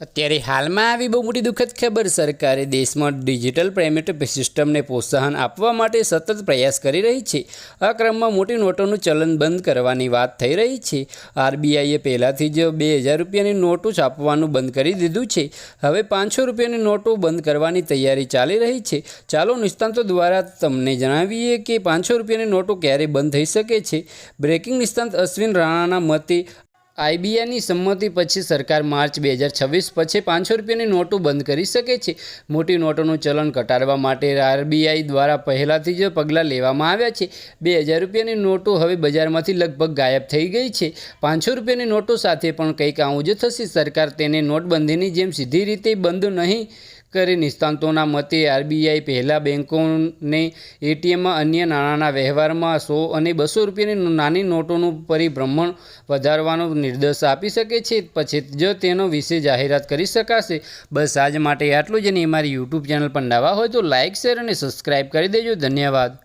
અત્યારે હાલમાં આવી બહુ મોટી દુઃખદ ખબર સરકારે દેશમાં ડિજિટલ પેમેન્ટ સિસ્ટમને પ્રોત્સાહન આપવા માટે સતત પ્રયાસ કરી રહી છે. આ ક્રમમાં મોટી નોટોનું ચલન બંધ કરવાની વાત થઈ રહી છે. આરબીઆઈએ પહેલાંથી જ બે હજાર રૂપિયાની નોટો છાપવાનું બંધ કરી દીધું છે. હવે પાંચસો રૂપિયાની નોટો બંધ કરવાની તૈયારી ચાલી રહી છે. ચાલો નિષ્ણાંતો દ્વારા તમને જણાવીએ કે પાંચસો રૂપિયાની નોટો ક્યારે બંધ થઈ શકે છે. બ્રેકિંગ નિષ્ણાંત અશ્વિન રાણાના મતે આઈબીઆઈની સંમતિ પછી સરકાર માર્ચ બે હજાર છવ્વીસ પછી પાંચસો રૂપિયાની નોટો બંધ કરી શકે છે. મોટી નોટોનું ચલણ ઘટાડવા માટે આરબીઆઈ દ્વારા પહેલાંથી જ પગલાં લેવામાં આવ્યા છે. બે હજાર રૂપિયાની નોટો હવે બજારમાંથી લગભગ ગાયબ થઈ ગઈ છે. પાંચસો રૂપિયાની નોટો સાથે પણ કંઈક આવું જ થશે. સરકાર તેને નોટબંધીની જેમ સીધી રીતે બંધ નહીં કરે નિષ્ણાંતોના મતે આરબીઆઈ પહેલાં બેન્કોને એટીએમમાં અન્ય નાણાંના વ્યવહારમાં સો અને બસો રૂપિયાની નાની નોટોનું પરિભ્રમણ વધારવાનો નિર્દેશ આપી શકે છે. પછી જ તેનો વિશે જાહેરાત કરી શકાશે. બસ આજ માટે આટલું જ અને અમારી યુટ્યુબ ચેનલ પર નવા હોય તો લાઇક શેર અને સબસ્ક્રાઈબ કરી દેજો. ધન્યવાદ.